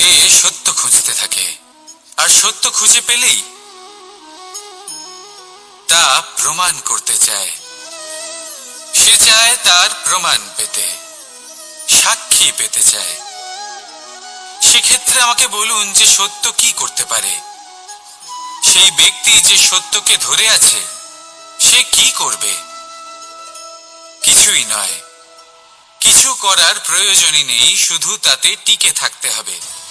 এ সত্য খুঁজতে থাকে। আর সত্য খুঁজে পেলেই তা প্রমাণ করতে চায়। সে চায় তার প্রমাণ পেতে, সাক্ষী পেতে চায়। সেক্ষেত্রে আমাকে বলুন যে সত্য কি করতে পারে? সেই ব্যক্তি যে সত্যকে ধরে আছে, সে কি করবে? কিছুই নয়। কিছু করার প্রয়োজনই নেই, শুধু তাতে টিকে থাকতে হবে।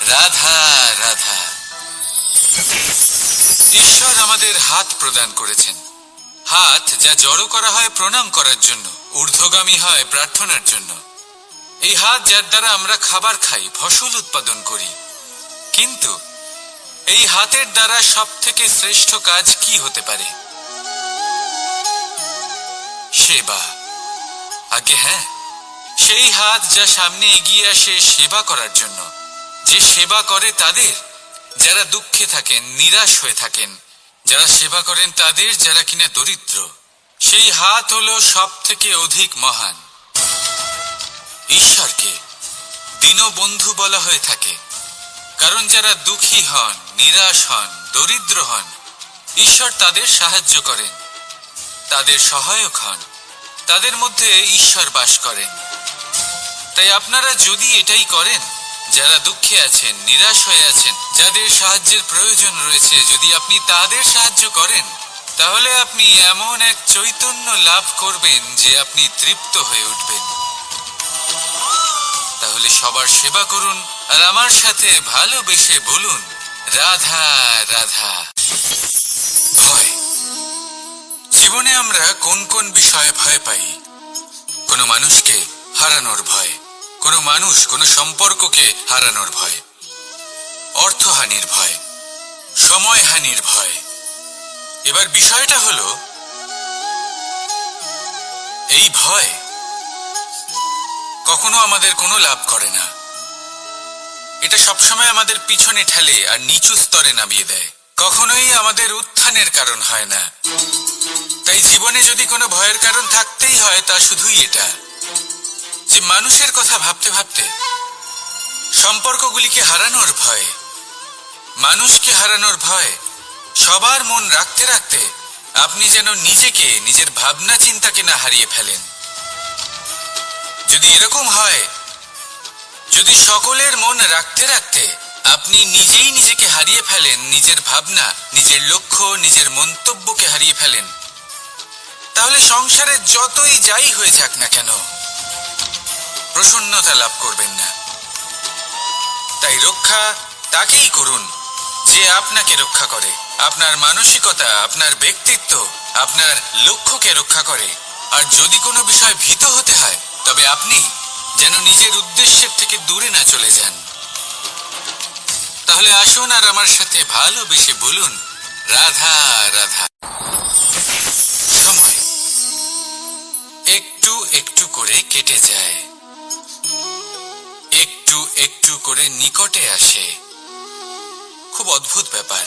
রাধা রাধা। ঈশ্বর আমাদের হাত প্রদান করেছেন। হাত যা জড়ো করা হয় প্রণাম করার জন্য, ঊর্ধ্বগামী হয় প্রার্থনার জন্য। এই হাত যার দ্বারা আমরা খাবার খাই, ফসল উৎপাদন করি। কিন্তু এই হাতের দ্বারা সব থেকে শ্রেষ্ঠ কাজ কি হতে পারে? সেবা। আগে হ্যাঁ। সেই হাত যা সামনে এগিয়ে আসে সেবা করার জন্য। যে সেবা করে তাদের, যারা দুঃখে থাকেন, নিরাশ হয়ে থাকেন, যারা সেবা করেন তাদের, যারা কিনা দরিদ্র, সেই হাত হল সব থেকে অধিক মহান। ঈশ্বরকে দীনবন্ধু বলা হয়ে থাকে। কারণ যারা দুঃখী হন, নিরাশ হন, দরিদ্র হন, ঈশ্বর তাদের সাহায্য করেন। তাদের সহায়ক হন। তাদের মধ্যে ঈশ্বর বাস করেন। তাই আপনারা যদি এটাই করেন যারা দুঃখে আছেন, নিরাশ হয়ে আছেন, যাদের সাহায্যের প্রয়োজন রয়েছে, যদি আপনি তাদের সাহায্য করেন, তাহলে আপনি এমন এক চৈতন্য লাভ করবেন যে আপনি তৃপ্ত হয়ে উঠবেন। তাহলে সবার সেবা করুন, আর আমার সাথে ভালোবেসে বলুন, রাধা রাধা। ভয় জীবনে আমরা কোন কোন বিষয়ে ভয় পাই? কোনো মানুষকে হারানোর ভয় কোনো মানুষ কোনো সম্পর্ককে হারানোর ভয়, অর্থহানির ভয়, সময়হানির ভয়। এবার বিষয়টা হলো, এই ভয় কখনো আমাদের কোনো লাভ করে না। এটা সবসময় আমাদের পিছনে ঠেলে আর নিচু স্তরে নামিয়ে দেয়। কখনোই আমাদের উত্থানের কারণ হয় না। তাই জীবনে যদি কোনো ভয়ের কারণ থাকতেই হয়, তা শুধুই এটা। যে মানুষের কথা ভাবতে ভাবতে সম্পর্কগুলিকে হারানোর ভয়, মানুষকে হারানোর ভয়, সবার মন রাখতে রাখতে আপনি যেন নিজেকে, নিজের ভাবনা চিন্তাকে না হারিয়ে ফেলেন। যদি এরকম হয়, যদি সকলের মন রাখতে রাখতে আপনি নিজেই নিজেকে হারিয়ে ফেলেন, নিজের ভাবনা, নিজের লক্ষ্য, নিজের মন্তব্যকে হারিয়ে ফেলেন, তাহলে সংসারে যতই যাই হয়ে যাক না কেন প্রসন্নতা লাভ করবেন না। তাই রক্ষা তাকেই করুন, যে আপনাকে রক্ষা করে। আপনার মানসিকতা, আপনার ব্যক্তিত্ব, আপনার লক্ষ্যকে রক্ষা করে। আর যদি কোনো বিষয় ভীত হতে হয়, তবে আপনি যেন নিজের উদ্দেশ্যের থেকে দূরে না চলে যান। তাহলে আসুন আর আমার সাথে ভালোবেসে বলুন, রাধা রাধা। সময় একটু একটু করে কেটে যায়। একটু করে নিকটে আসে। খুব অদ্ভুত ব্যাপার।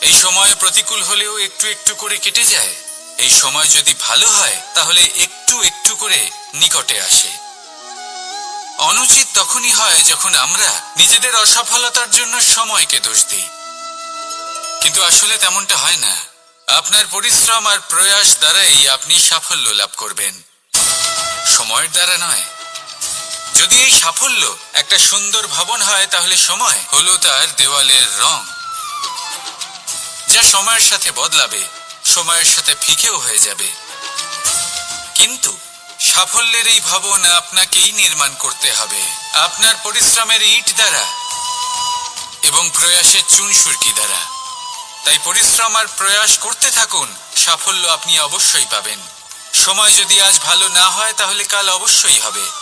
এই সময় প্রতিকূল হলেও একটু একটু করে কেটে যায়। এই সময় যদি ভালো হয়, তাহলে একটু একটু করে নিকটে আসে। অনুচিত তখনই হয় যখন আমরা নিজেদের অসফলতার জন্য সময়কে দোষ দিই। কিন্তু আসলে তেমনটা হয় না। আপনার পরিশ্রম আর প্রয়াস দ্বারাই আপনি সাফল্য লাভ করবেন। সময়ের দ্বারা নয় যদি এই সাফল্য একটা সুন্দর ভবন হয়, তাহলে সময় হলো তার দেওয়ালের রং। যা সময়ের সাথে বদলাবে, সময়ের সাথে ফিকেও হয়ে যাবে। কিন্তু সাফল্যের এই ভবন আপনাকেই নির্মাণ করতে হবে। আপনার পরিশ্রমের ইট দ্বারা এবং প্রয়াসের চুনসুরকি দ্বারা। তাই পরিশ্রম আর প্রয়াস করতে থাকুন, সাফল্য আপনি অবশ্যই পাবেন। সময় যদি আজ ভালো না হয়, তাহলে কাল অবশ্যই হবে।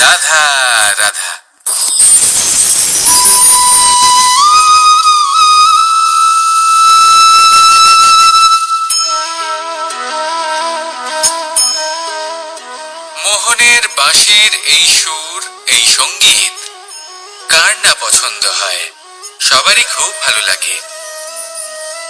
রাধা রাধা। মোহনের বাঁশির এই সুর, এই সংগীত, কার না পছন্দ হয়? সবারই খুব ভালো লাগে।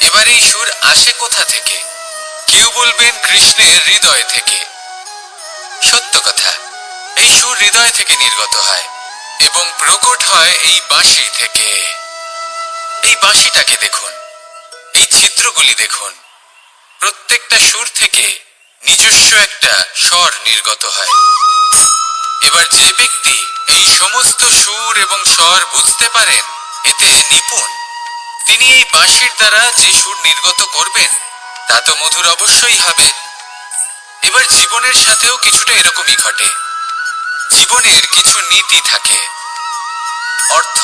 এবার এই সুর আসে কোথা থেকে? কেউ বলবেন কৃষ্ণের হৃদয় থেকে। সত্য কথা। এই হৃদয় থেকে নির্গত হয় এবং প্রকট হয় এই বাঁশি থেকে। এই বাঁশিটাকে দেখুন, এই ছিদ্রগুলি দেখুন। প্রত্যেকটা সুর থেকে নিজস্ব একটা স্বর নির্গত হয়। এবার যে ব্যক্তি এই সমস্ত সুর এবং স্বর বুঝতে পারেন, এতে নিপুণ। তিনি এই বাঁশির দ্বারা যে সুর নির্গত করবেন, তা তো মধুর অবশ্যই হবে। এবার জীবনের সাথেও কিছুটা এরকমই ঘটে। জীবনের কিছু নীতি থাকে। অর্থ,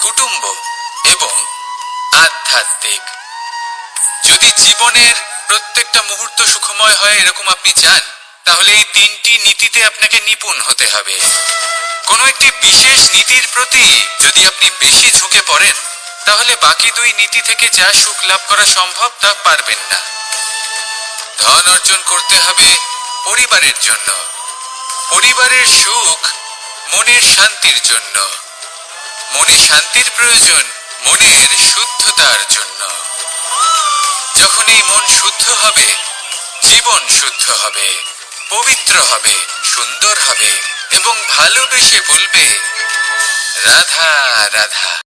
কুটুম্ব এবং আধ্যাত্মিক। যদি জীবনের প্রত্যেকটা মুহূর্ত সুখময় হয় এরকম আপনি চান, তাহলে এই তিনটি নীতিতে আপনাকে নিপুণ হতে হবে। কোনো একটি বিশেষ নীতির প্রতি যদি আপনি বেশি ঝুঁকে পড়েন, তাহলে বাকি দুই নীতি থেকে যা সুখ লাভ করা সম্ভব তা পারবেন না। ধন অর্জন করতে হবে পরিবারের জন্য। পরিবারের সুখ মনের শান্তির জন্য। মনে শান্তির প্রয়োজন মনের শুদ্ধতার জন্য। যখন এই মন শুদ্ধ হবে, জীবন শুদ্ধ হবে, পবিত্র হবে, সুন্দর হবে এবং ভালোবেসে বলবে, রাধা রাধা।